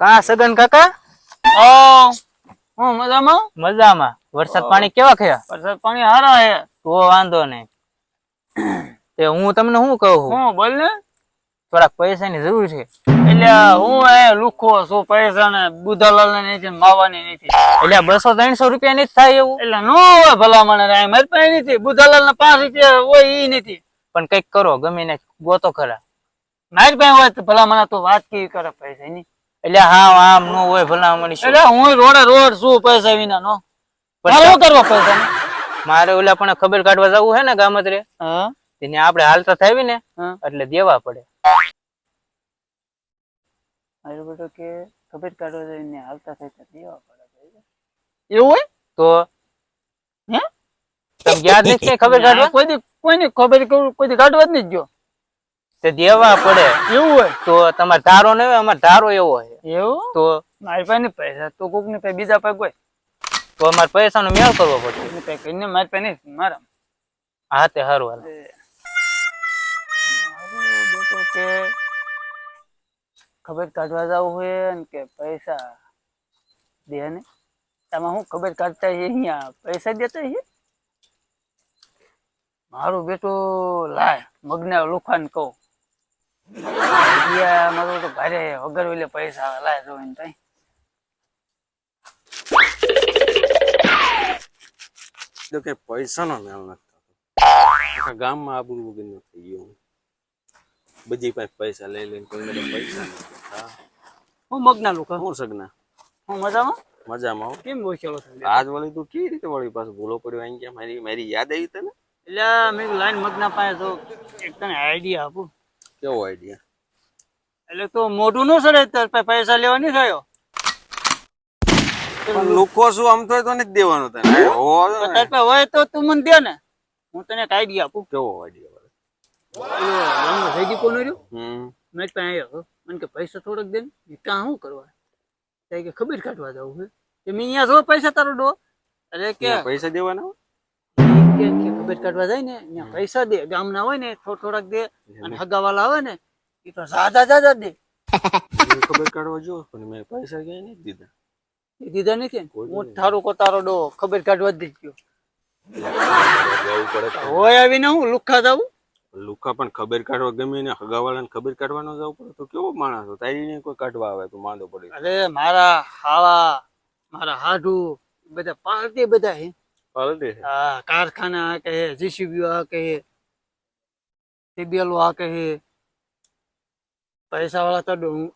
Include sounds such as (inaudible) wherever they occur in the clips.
કા સગન કાકા? ઓ. હું મજામાં? મજામાં. વરસાદ પાણી કેવા ખયા વરસાદ પાણી હારા હે. તો વાંધો નહીં. તે હું તમને શું કહું હું બોલ ને. થોડાક પૈસાની જરૂર છે. એટલે હું એ લુખો છું પૈસા ને બુધાલાલ ને નથી માવાની નથી. એટલે બસો ત્રણસો રૂપિયા ની થાય એવું? એટલે નો હોય ભલામણ મને મારી પાસે નથી. બુધાલાલ ના પાંચ રૂપિયા હોય ઈ નથી. પણ કંઈક કરો ગમે ને ગોતો ખરા. મારી પાસે હોય ભલા ભલામણ તો વાત કેવી કરે પૈસા ની એટલે હા આમ નો હોય ભલા મળી એટલે હું રોડે રોડ શું પૈસા વિના નો? મારે કરવા પૈસા? મારે ઓલા પણ ખબર કાઢવા જવું હે ને ગામતરે હા. તેને આપણે હાલતા થાવી ને એટલે દેવા પડે. મારો બેટો કે ખબર કાઢવા જઈને હાલતા થાય તો દેવા પડે એવું હોય? તો હે? તમે યાદ નથી ખબર કાઢવા? કોઈ કોઈની ખબર કોઈ કાઢવા જ નહીં ગયો. તે દેવા પડે. એવું હોય? તો તમારે ધારો ને અમારે ધારો એવો હોય એવું? તો મારી પાસે નહીં પૈસા. તો કોકની બીજા પાસે કોઈ તો અમારે પૈસા નો મેળ કરવો પડશે. કહીને મારી પાસે નહીં મારા. હા તે હારું હાલ. કે ખબર કાઢવા જવું હોય ને કે પૈસા દે ને. આમાં હું ખબર કાઢતા છે અહીંયા? પૈસા દેતા છે મારું બેટું લાય મગના લુખાન કહું. અહીંયા મારું તો ભારે વગર વેલે પૈસા આવે લાય જો એને તઈ. તો કે પૈસાનો મેળ નથી ગામમાં આબરૂ વગરનો થઈ ગયો બધી પાસે પૈસા લઈ લઈને કોઈ પૈસા હું મગના લુખા હું સગના. હું મજામાં? મજામાં હો. કેમ બોલ્યો આજ વળી તું કેવી રીતે વળી પાછું ભૂલો પડ્યો અહીં ગયા મારી મારી યાદ આવી તને? એટલે મેં લાઈન મગના પાસે તો એક તને આઈડિયા આપું. કેવો આઈડિયા એટલે તો મોઢું નો સડે પાસે પૈસા લેવા નહીં થયો. પણ લોકો શું આમ તો તો નથી દેવાનું તને. હોય તો તું મને દે ને. હું તને એક આઈડિયા આપું. કેવો આઈડિયા જયદી કોનો રહ્યો? હમ. મેં પાસે આવ્યો મને કે પૈસા થોડોક દે ને. કાં શું કરવા? કે ખબર કાઢવા જવું છે કે મેં અહીંયા જો પૈસા તારો ડો. અરે કે પૈસા દેવાના હોય? કે કે ખબર કાઢવા જાય ને ત્યાં પૈસા દે ગામના હોય ને થોડ થોડાક દે અને હગાવાલા આવે ને એ તો જાજા જાજા દે. ખબર કાઢવા જો પણ મેં પૈસા ક્યાંય નથી દીધા. એ દીધા નથી ને હું થારું કો તારો ડો ખબર કાઢવા જ દઈ ગયો. હોય આવીને હું લુખા જાઉં? લુખા પણ ખબર કાઢવા ગમે ને હગાવાળાને ખબર કાઢવાનો જવું પડે તો કેવો માણસ હતો તારી ને કોઈ કાઢવા આવે તો માંદો પડે. અરે મારા હાવા મારા હાડુ બધા પાર્ટી બધા હે. હળદે કારખાના આ કહે જીસીબી આ કહે સીબીએલ આ કહે. પૈસા વાળા તો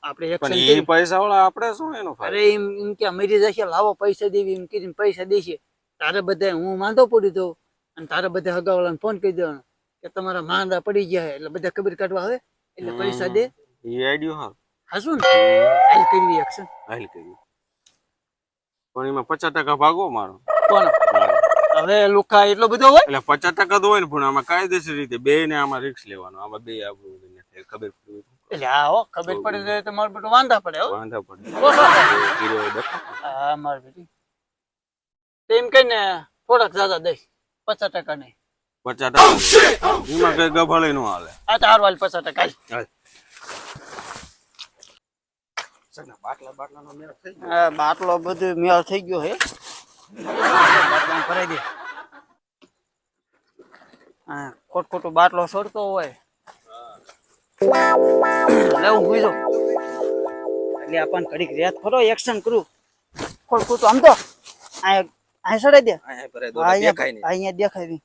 આપણે પણ એ પૈસા વાળા આપણે શું એનો અરે એમ એમ કે અમેરી જશે લાવો પૈસા દેવી એમ કીધું પૈસા દેશે. તારે બધા હું માંદો પડી દઉં અને તારે બધા હગાવાળાને ફોન કરી દેવાનો કે તમારા માંદા પડી ગયા એટલે બધા કબીર કાઢવા આવે એટલે પૈસા દે. એ આઈડિયો હા. હાસું ને? હાલ કરી એક્શન હાલ કર્યું પણ એમાં પચાસ ટકા ભાગો મારો. કોણ હવે લુખા એટલો બધો હોય? એટલે પચાસ ટકા તો હોય ને પણ આમાં કાયદેસર રીતે બે ને આમાં રિક્સ લેવાનો. આમાં બે આપણું ખબર પડી એટલે હા હો ખબર પડી તો મારું બેટું વાંધા પડે હો. તો વાંધા પડે. ઓછો થાય. તો ગીરો દેખાય. હા માર બેટી. તેમ કહીને થોડાક જ્યાદા દઈશ. પચાસ ટકા નહીં. પચાસ ટકા એમાં કઈ ગભળે નો હાલે. આ તો હારવાલ પચાસ ટકા. બાટલા બાટલાનો મેળ થઈ ગયો. બાટલો બધું મેળ થઈ ગયો હે. ભરાઈ દે હા ખોટ ખોટો બાટલો છોડતો હોય. લેવું ભૂજો એટલે આપણને ઘડીક રેત ખરો એક્શન કરું. ખોટ ખોટું આમ તો. અહીંયા સડાઈ દે. અહીંયા દેખાય નહીં.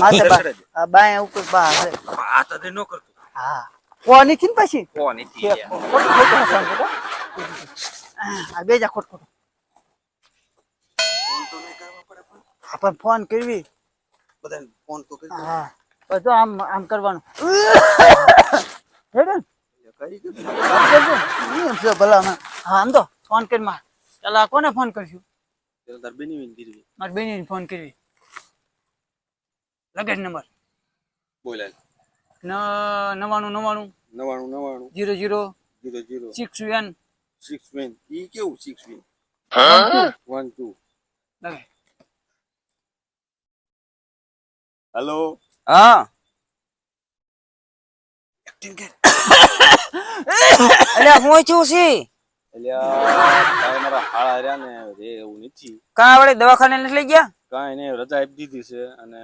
માથે બા ઉપર બા હશે આ તો ન કરતું. હા. કોની થી પછી? હસાણ ખોટું. આ બેજા ખોટ ખોટું. હા, પણ ફોન કરવી. બધાને ફોન તો કરી હા. બધું આમ આમ કરવાનું. હેડન. ભલામાં. હા આમ તો ફોન કરી માં પેલા કોને ફોન કરશું? તાર બેની વિન ગીરવી. મારી બેનીને ફોન કરવી. Luggage number. બોલ ન નવાણું નવાણું. નવાણું નવાણું. Zero zero. Zero zero. Six one six one ઈ કેવું? સિક્સ વિન વન ટુ લગે. હેલો. હા. એટલે હું છું કાં વળી દવાખાને નથી લઈ ગયા? કાંઈ નહીં રજા આપી દીધી છે અને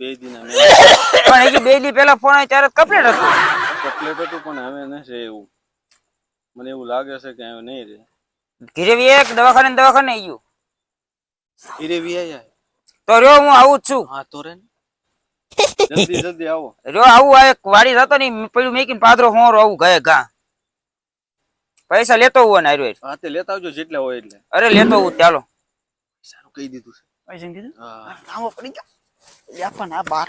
બે દિન પણ હજી બે દી પહેલા ફોન આવ્યો ત્યારે હતું. કપલેટ હતું પણ હવે નથી એવું. મને એવું લાગે છે કે હવે નહીં રે ઘીરે વી એક દવાખાને દવાખાને આવી ગયું? તો રહ્યો હું આવું જ છું. હા તો રે ને. જલ્દી (laughs) જલ્દી આવો. આવું આ એક વાડી હતો ને પેલું મેકીને પાદરો હોરો આવું ગયા ગા પૈસા લેતો હું ને હાર્યો હા તે લેતા આવજો જેટલા હોય એટલે. અરે લેતો હું ચાલો. સારું કહી દીધું છે. પૈસા કીધું? હા. લાવો પડી ગયો. લે પણ આ બાર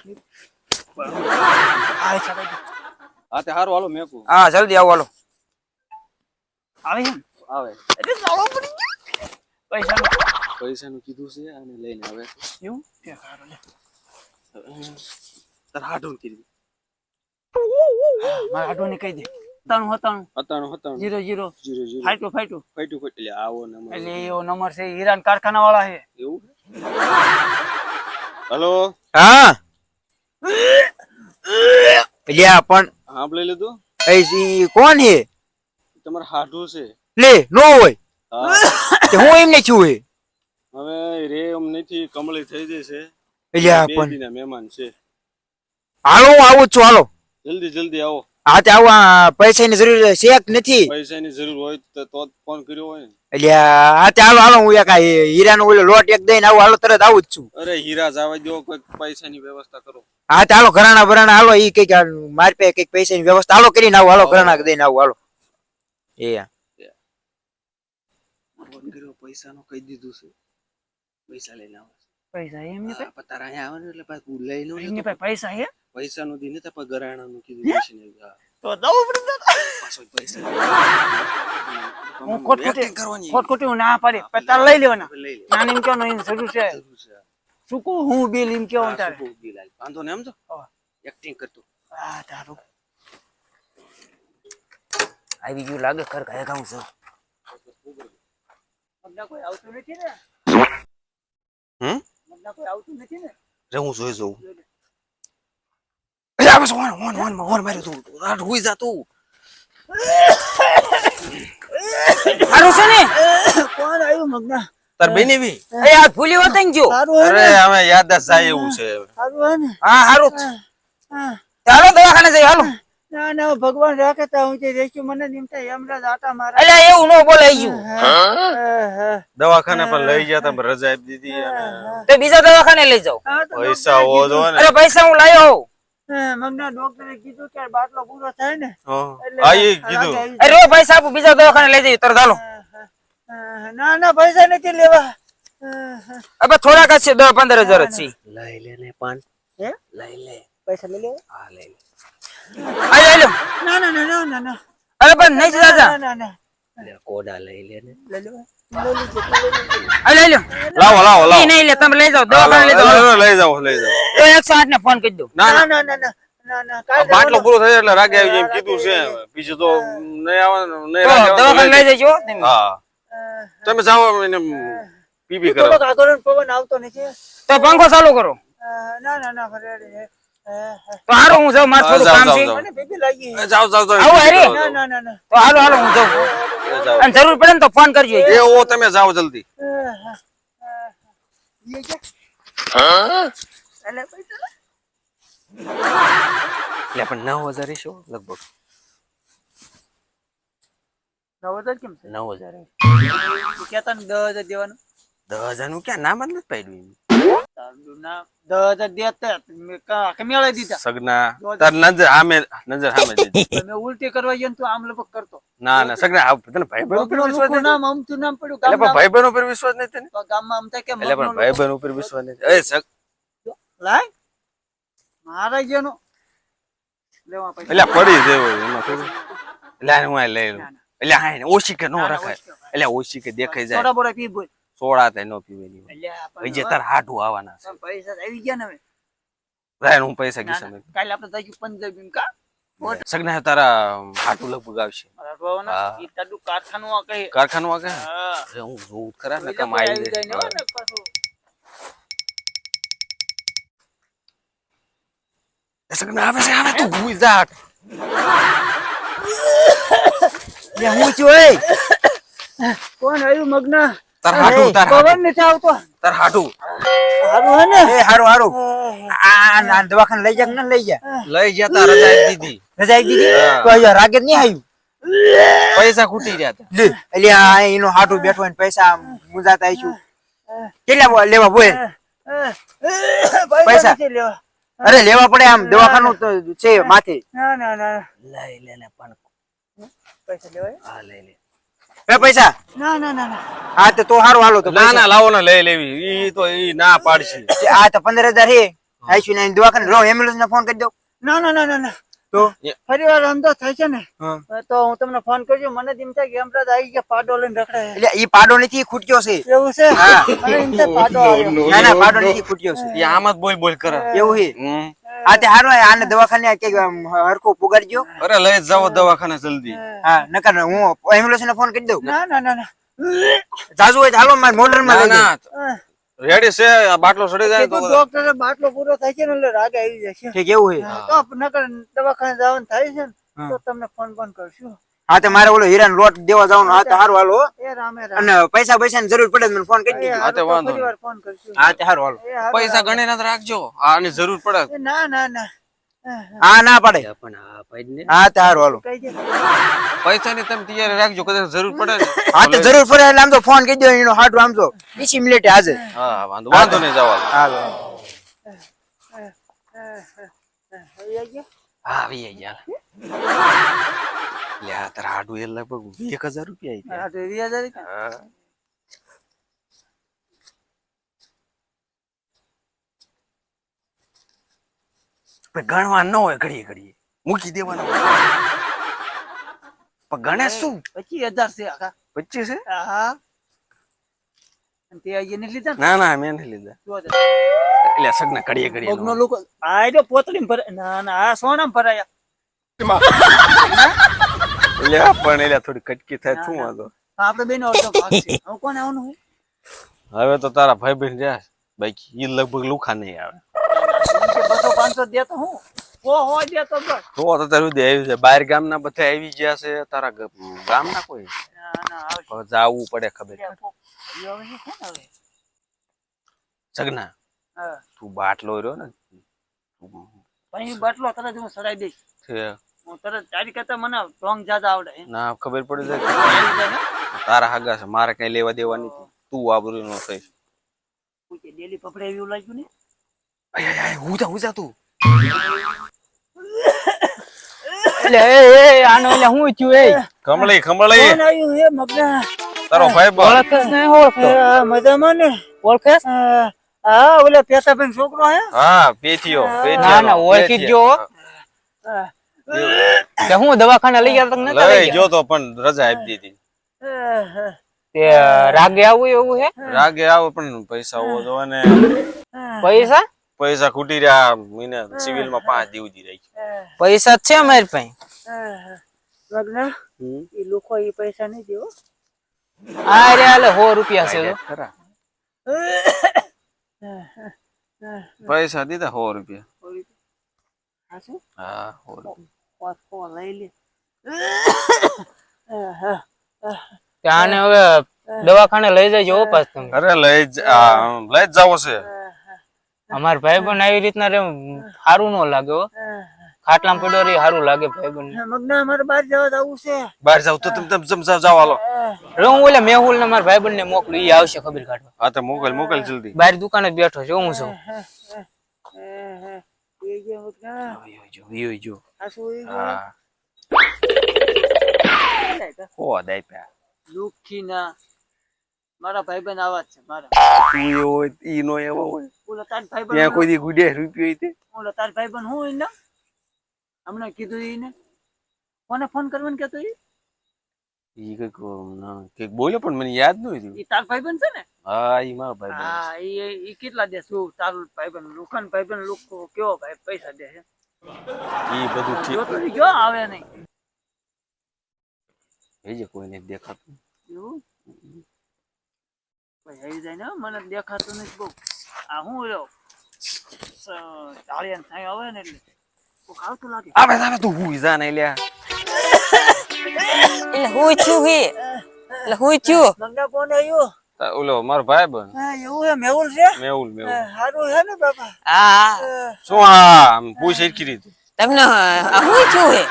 આવે છે હા તે સારું હાલો મેકું. હા જલ્દી આવો હાલો. આવે છે આવે. એટલે લાવો પડી ગયો. પૈસા પૈસાનું કીધું છે અને લઈને આવે એવું? લે. તાર હાડું કીધું મારા આડોને કહી દે. સત્તાણું સત્તાણું હતાણું હતાણું જીરો જીરો. Zero zero. ફાઈટું ફાઈટું. ફાઈટું ફાઈટ. એટલે આવો નંબર એટલે એવો નંબર છે હીરાન કારખાના વાળા છે. એવું? હલો? હા. લ્યા પણ હા લઈ લીધું? એ કોણ હે તમારે હાડું છે. લે નો હોય. હા. એમને છું? હવે રે એમ નથી કમળી થઈ જશે. લ્યા બે પણ મહેમાન છે. હાલો હું આવું છું હાલો. જલ્દી જલ્દી આવો. હા તે આવું આ પૈસાની જરૂર છે કે નથી. પૈસાની જરૂર હોય તો તો ફોન કર્યો હોય ને. એટલે હા તે હાલો હાલો હું એક આ હીરાનો ઓલો લોટ એક દઈને આવું હાલો તરત આવું જ છું. અરે હીરા જવા દો કોઈક પૈસાની વ્યવસ્થા કરો. હા તે હાલો ઘરાણા ભરાણા હાલો ઈ કંઈક મારી પાસે કંઈક પૈસાની વ્યવસ્થા હાલો કરીને આવું હાલો ઘરાણા દઈને આવું હાલો. એ. ફોન કર્યો પૈસાનો કહી દીધું છે. પૈસા લઈને આવો. પૈસા એમ ને પછી તારા અહીંયા આવે ને એટલે પાછું લઈ લઉં એમની પૈસા હે પૈસા નું દીને તો ગરાણા નું કીધું છે ને તો દઉં પડે પાછો પૈસા હું ખોટખોટી ખોટખોટી હું ના પાડી. પણ તારે લઈ લેવાના. નાની કેવો નહીં જરૂર છે. સુકું હું બિલ એમ કેવો તારે. બિલ આલ વાંધો ને એમ તો? એક્ટિંગ કરતો. આ તારું. આવી ગયું લાગે ખર કાય કાઉં છું. કોઈ આવતું નથી ને? હમ કોઈ આવતું નથી ને. રે હું જોઈ જોઉં. અરે આ બસ હોન હોન હોન હોન તું. આ હુઈ જા તું. હારું છે ને? કોણ આવ્યું મગના? તાર બેની બી એ આ ભૂલી હોત જો. અરે હવે યાદ જ થાય એવું છે. સારું હે ને? હા હારું. હાલો દવાખાને જઈ હાલો. ના ના ભગવાન રાખે તો હું જે રેસ્યુ મને નિમતા યમરાજ આટા મારા. એટલે એવું નો હા. દવાખાને પણ લઈ ગયા તમે રજા આપી દીધી અને તો બીજા દવાખાને લઈ જાઓ. પૈસા હોવો જો ને. અરે પૈસા હું લાયો હોઉં. મગના ડોક્ટરે કીધું કે બાટલો પૂરો થાય ને રાગે કીધું. અરે ઓ પૈસા આપું બીજા દવાખાને લઈ જઈ તરત હાલો. ના ના પૈસા નથી લેવા. હા. થોડાક જ છે દસ પંદર હજાર જ છે. લઈ લે ને પાન હે? લઈ લે. પૈસા લઈ લે હા લઈ લે. આય આય ના ના ના ના ના અરે પણ નહીં જતા જા ના ના તમે જાઓ દવાખાને એટલે રાગે આવી જાય કીધું છે બીજું તો નહીં આવવાનું નહીં તમે જાઓ એને પીપી કરો પવન આવતો નથી તો પંખો ચાલુ કરો ના ના ના એટલે પણ નવ હજાર એ લગભગ. નવ હજાર કેમ નવ હજાર. કેતા દસ હજાર દેવાનું. દસ હજારનું ક્યાં? નામ જ નથી પડ્યું ઉલટી કરવા ગયો તું આમ લપક કરતો. ના ના સગના ભાઈ બહેન નામ નામ પડ્યું. પણ ભાઈ બહેન ઉપર વિશ્વાસ નહીં તને? ગામમાં આમ થાય કે પણ ભાઈ. બહેન ઉપર વિશ્વાસ નહીં એ સગ લાય. મારા જેનો. લેવા પૈસા એટલે પડી જેવો એમાં એટલે હું લઈ લઉં. એટલે હા ઓછી કે નો રખાય. એટલે ઓછી કે દેખાઈ જાય. બરાબર પી બોલ. સોળા તે નો પીવેલી ભાઈ જે તાર હાટું આવવાના છે. પૈસા આવી ગયા ને હવે. હું પૈસા કી સમય કાલે આપણે તાજી પંદર બિન કા? સગના તારા હાટું લગભગ આવશે. કારખાનું આ કહે હું. જોઉં ખરા ને કમાઈ લે સગના આવે છે આવે તું ભૂઈ જાટ લે હું છું એ. કોણ આવ્યું મગના? તાર હાટુ તાર પવન નથી આવતો. તાર હાટુ હારું હે ને? એ હારું હારું. આ આ દવાખાને લઈ જા ને લઈ જા. લઈ જતા રજા દીધી. રજા દીધી. તો અહીંયા રાગે જ નહીં આવ્યું? પૈસા ખૂટી રહ્યા લે એટલે આ એનો હાટુ બેઠો ને પૈસા મુંજાતા આવીશું કેટલા લેવા બોલ? પૈસા. લેવા. અરે લેવા પડે આમ દવાખાનું છે માથે. ના ના ના. લઈ લે ને પણ પૈસા લેવાય હા લઈ લે. એ પૈસા? ના ના ના હા તો તો હારું હાલો તો ના ના લાવો ને લઈ લેવી. ઈ તો ઈ ના પાડશે. આ તો પંદર હજાર છે. આવીશું ને દવાખાને રો એમ્બ્યુલન્સ ને ફોન કરી દો ના ના ના ના ના. તો ફરી વાર તો થાય છે ને? તો હું તમને ફોન કરજો. મને એમ થાય કે અમદાવાદ આવી ગયા પાડો લઈને રખડાય. એટલે ઈ પાડો નથી ખૂટ્યો છે. એવું છે? મને એમ થાય પાડો આવ્યો. ના ના પાડો નથી ખૂટ્યો છે. ઈ આમ જ બોલ બોલ કરે. એવું હે. આ તે હારું આને દવાખાને કે હરકો હરખું પુગાડજો. અરે લઈ જાવ દવાખાને જલ્દી. હા. નકર હું એમ્બ્યુલન્સ ને ફોન કરી દઉં. ના ના ના ના. જાજુ હોય તો હાલો મારે મોટરમાં. ના. રેડી છે? બાટલો સડી જાય તો ડોક્ટર બાટલો પૂરો થાય છે ને એટલે રાગ આવી જશે ઠીક એવું છે? તો નકર દવાખાને જવાનું થાય છે ને તો તમને ફોન ફોન કરશું. હા તે મારે ઓલો હીરાન લોટ દેવા જવાનું. હા તો હારું હાલો. રામે અને પૈસા પૈસા ની જરૂર પડે મને ફોન કરી દેજો. હા, તે વાંધો ફોન કરશું. હા તે હારું હાલો. પૈસા ગણે રાખજો. આની જરૂર પડે. ના ના ના. હા, હા. હા ના પડે પણ આ ભાઈ ને હા તો હારું હાલો કહી દે પૈસા ની તમે તૈયારી રાખજો કદાચ જરૂર પડે ને હા તો જરૂર પડે એટલે આમ તો ફોન કરી દો એનો હાટું આમ તો વીસ મિનિટે હાજર હા વાંધો વાંધો નહીં જવા દો. હાલો આવી ગયા? હા આવી ગયા લે તારા હાડું એ લગભગ એક રૂપિયા હા, તો વીસ હજાર રૂપિયા. પણ ગણવા ન હોય ઘડીએ ઘડીએ. મૂકી દેવાનો. પણ ગણે શું? પચીસ હજાર છે આખા. પચીસ છે હા તે અહીંયા લીધા ને? ના ના મેં નહીં લીધા. એટલે સગના ઘડીએ ઘડીએ પગનો લોકો આ જો પોતળીમાં ભરાય ના ના આ સોના ભરાયા. એટલે પણ એટલે થોડી કટકી થાય શું વાંધો? આપણે બેનો અડધો ભાગ છે. હવે કોને આવવાનું હવે તો તારા ભાઈ બહેન જાય. બાકી ઈ લગભગ લુખા નહીં આવે. બસો પાંચસો દે તો હું. ઓ હો દે તો તો તો તારું દે છે. બહાર ગામના બધા આવી ગયા છે. તારા ગામના કોઈ? ના ના આવશે હવે જાવું પડે ખબર. તું બાટલો રહ્યો ને. તું બાટલો તરત હું સડાઈ દઈશ. હું તરત તારી કરતા મને રોંગ જાજા આવડે ના ખબર પડી જાય. તારા હાગા છે? મારે કઈ લેવા દેવાની નથી. તું આબરૂ નો થઈશ. ડેલી પકડે એવું લાગ્યું ને? આય આય આય હું જા હું જા તું. એટલે એ એ આનો એટલે હું થયું એ. કમળી કમળી કોણ આવ્યું હે મગના? તારો ભાઈ બન ઓળખસ ને ઓળખતો. મજામાં ને? ઓળખસ હા, હા ઓલા છોકરો હે? હા પેથીઓ ના, ના, ઓળખી જ જો. હા. હું. દવાખાને લઈ ગયા તમને લઈ જો તો પણ રજા આપી દીધી. તે રાગે આવું એવું હે? રાગે આવું પણ પૈસા હોવો જોવે ને. પૈસા? પૈસા ખૂટી રહ્યા મને સિવિલમાં પાંચ દિવસ દી રાખી પૈસા છે મારી પાસે. હા, હા. એ લોકો એ પૈસા નહીં દેવો. આ રે હાલે હો રૂપિયા છે ખરા. (coughs) પૈસા દીધા હો રૂપિયા. હા શું? હા રૂપિયા. પાંચ લઈ લે. ત્યાં હવે દવાખાને લઈ જજો પાછ તમે. અરે લઈ લઈ જ જાવો છે. અમાર ભાઈ બન આવી રીતના રે સારું ન લાગે હો. ખાટલામાં પડ્યો રે સારું લાગે ભાઈ બન મગના અમારે બહાર જવા જવું છે. બહાર જાવ તો તમે તમે જમ જાવ હાલો. રે હું. ઓલે મેહુલ ને મારા ભાઈ બન ને મોકલું ઈ આવશે ખબર કાઢવા. હા તો મોકલ મોકલ જલ્દી. બહાર દુકાને જ બેઠો છે હું છું એ જે મગના. વિયો જો જો. આ શું હા. દુઃખી ના મારા ભાઈબંધ આવા છે મારા. તું એવો હોય ઈ નો એવો હોય. ઓલો તાર ત્યાં ભાઈબંધ કોઈ દી ગુડે રૂપિયો ઈ તે? ઓલો તાર ભાઈબંધ હું એને હમણાં કીધું એને કોને ફોન કરવાનું કેતો ઈ? ઈ કંઈક ના, બોલ્યો પણ મને યાદ ન રહ્યું. ઈ તાર ભાઈબંધ છે ને? હા ઈ મારો ભાઈ બન. હા ઈ ઈ કેટલા દે શું તારું ભાઈબંધ લુખાન ભાઈબંધ લુખો કેવો ભાઈ પૈસા દે છે? ઈ બધું ઠીક. જો આવે નહીં? એ જે કોઈને દેખાતું. એવું? ભાઈ જાય ને મને દેખાતું નથી બહુ. આ હું રહ્યો? થાય આવે ને એટલે. કોક આવતું લાગે. આવે આવે તું હુઈ જા ને લ્યા. એટલે હું છું હે. એટલે હું છું. મંગા કોણ આવ્યું ઓલો મારો ભાઈ બન. હા એવું હે મેહુલ છે? મેહુલ મેહુલ. સારું છે ને બાપા? હા શું આ આમ પૂછ રીતે તમને હું છું હે.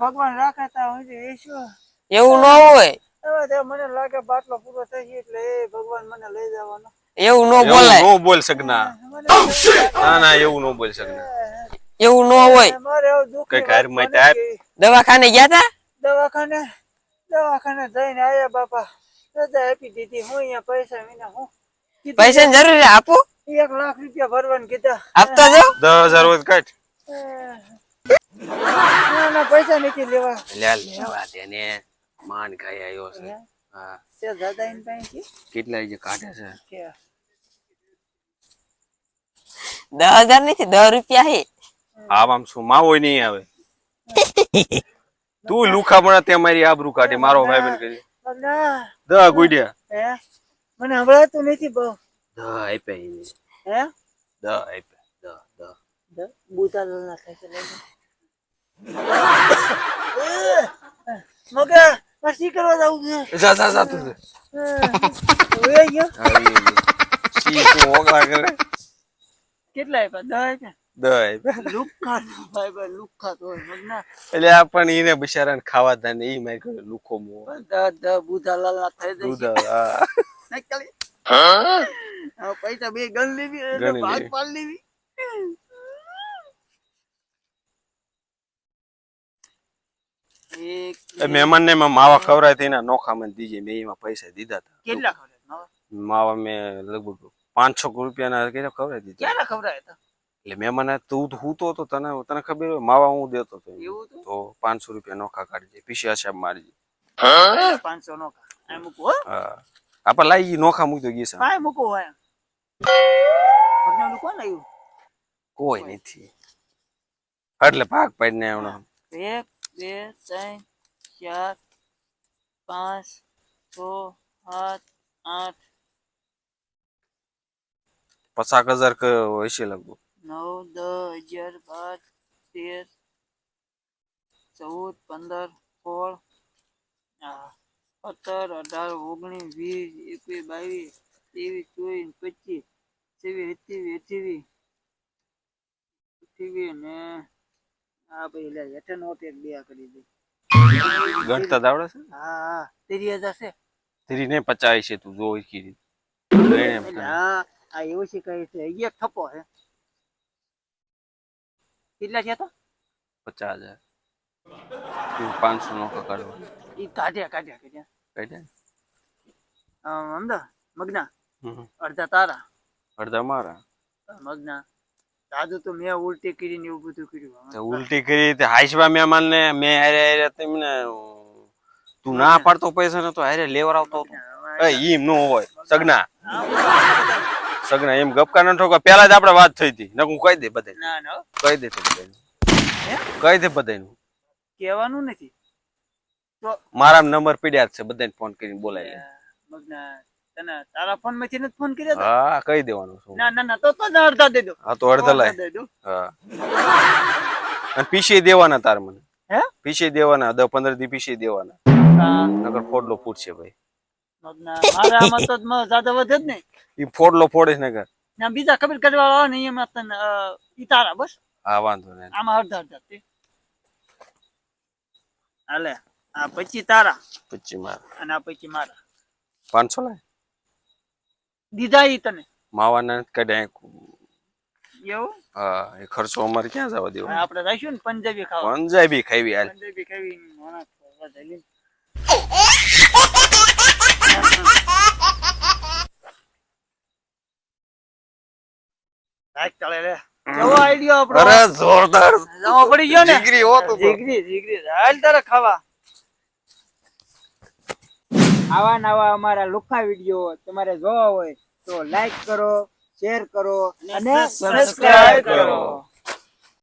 ભગવાન રાખતા હોય શું? એવું ન હોય. હવે મને લાગે બાટલો પૂરો થઈ ગયો એટલે એ ભગવાન મને લઈ જવાનો. એવું ન બોલાય. નો બોલ શકના મને એવું લાગે. ના ના એવું નો બોલ શકના એવું ન હોય. મારે એવું દુઃખ કંઈક હારમાં ટાઈપ દવાખાને ગયા તા? દવાખાને દવાખાને જઈને આયા બાપા. રજા આપી દીધી. હું અહીંયા પૈસા વિના હું પૈસા જરૂર આપો આપું? એક લાખ રૂપિયા ભરવાનું કીધા. આપતા જો દસ હજાર કાઢ. ના ના પૈસા નથી લેવા. લેવા દે ને. માન ખાઈ આવ્યો છે. હા? તે દાદા એની પાસે કેટલા જે કાઢે છે. કે? દસ હજાર નથી દસ રૂપિયા હે. આમ આમ શું માવો નહીં આવે. તું લુખા પણ તે મારી આબરૂ કાઢે મારો ભાઈ બેન કરી દહ ગુડ્યા હે? મને સંભળાતું નથી બહુ. દહ આપ્યા હે? દહ આપ્યા દહ દહ. છે. (laughs) મગા મસ્તી કરવા જવું છે. જા જા જા તું વહી ગયો. સી તું ઓગળા કરે? કેટલા આપ્યા દસ આપ્યા લુખ્ખા ભાઈ ભાઈ લુખ્ખા તો મગના એટલે આ પણ એને બિચારાને ખાવા દે ને ઈ મારી કરે લુખો મો દ દસ બુધા લાલા થઈ જાય જશે હા. હવે પૈસા બે ગણ લેવી ભાગ. પાડ લેવી એક એ મહેમાન ને માવા ખવડાય તેના નોખા મને દીજે મેં એમાં પૈસા દીધા હતા. કેટલા ખવડાય માવા? મેં લગભગ પાંચસો રૂપિયાના કેટલા ખવડાય દીધા. ક્યારે ખવડાય હતા? એટલે મહેમાન તું હું તો તને તને ખબર હોય માવા હું દેતો તો તો પાંચસો રૂપિયા નોખા કાઢજે પીસી આશાબ મારજે. પાંચસો નોખા. આ મૂકો હો. હા. આપણે લાઈ નોખા મૂકી દો ગીસા કાંઈ મૂકો કોણ આવ્યું કોઈ નથી. એટલે ભાગ પાડીને આવવાનો એક બે ત્રણ ચાર પાંચ છ સાત આઠ. પચાસ હજાર હશે લગભગ? નવ દસ અગિયાર બાર તેર ચૌદ પંદર સોળ સત્તર અઢાર ઓગણીસ વીસ એકવીસ બાવીસ ત્રેવીસ ચોવીસ પચીસ ત્રેવીસ એકવીસ અઠ્યાવીસ અઠ્યાવીસ ને આ ભાઈ લે હેઠે નોટ એક બે કરી દે. ગણતા જ છે હા હા. ત્રીસ હજાર છે? તેરી ને પચાસ છે તું જો ઈકી રીત. ગણે એમ એટલે તને. હા આ એવું છે કહે છે એક થપ્પો છે. કેટલા છે તો? પચાસ હજાર. પાંચસો નો કાઢો. ઈ કાઢ્યા કાઢ્યા કાઢ્યા. કાઢ્યા? અમદા મગના? અડધા તારા. અડધા મારા? મગના? દાદુ તો મેં ઉલટી કરીને એવું બધું કર્યું. તે ઉલટી કરી તે મહેમાન ને મેં હારે હારે તમને તું ના પાડતો પૈસા ને તો હારે લેવરાવતો હતો. એ ઈમ નો હોય. સગના. સગના એમ ગપકા ન ઠોકા. પેલા જ આપણે વાત થઈ હતી. નકું કહી દે બધા કહી દે બધા કહી દે બધા કહેવાનું નથી. મારા નંબર પીડ્યા છે. બધાને ફોન કરીને બોલાય. મગના તને તારા ફોનમાંથી નથી ફોન કર્યો હા કહી દેવાનું છું. ના ના ના તો તો અડધા દે દો. હા તો અડધા લાય. હા. અને પીસી દેવાના તાર મને. હે? પીસી દેવાના 10 15 દી પીસી દેવાના. હા, નકર ફોડલો ફૂટશે ભાઈ. મગના મારા આમાં તો જ્યાદા વધે જ ને ઈ ફોડલો ફોડીશ નગર ના બીજા ખબર કરવા આવે ને એમાં તને ઈ તારા બસ. હા વાંધો નહીં. આમાં અડધા અડધા તે. હાલે આ પછી તારા. પછી મારા. અને આ પછી મારા. પાંચસો લાય? દીધા ઈ તને? માવાના કાઢ્યા એવું? હા એ ખર્ચો અમારે ક્યાં જવા દેવો આપણે રાખ્યું ને પંજાબી ખાવા. પંજાબી ખાવી હાલ. પંજાબી ખાવી મોણા ખાવા જઈએ. રાખ ચાલે રે કેવો આઈડિયો આપણો? અરે જોરદાર. પડી ગયો ને? જીગરી હો તો. જીગરી જીગરી. હાલ તારે ખાવા. આવા નવા અમારા લુખા વીડિયો તમારે જોવા હોય. તો લાઈક કરો શેર કરો અને સબસ્ક્રાઇબ કરો.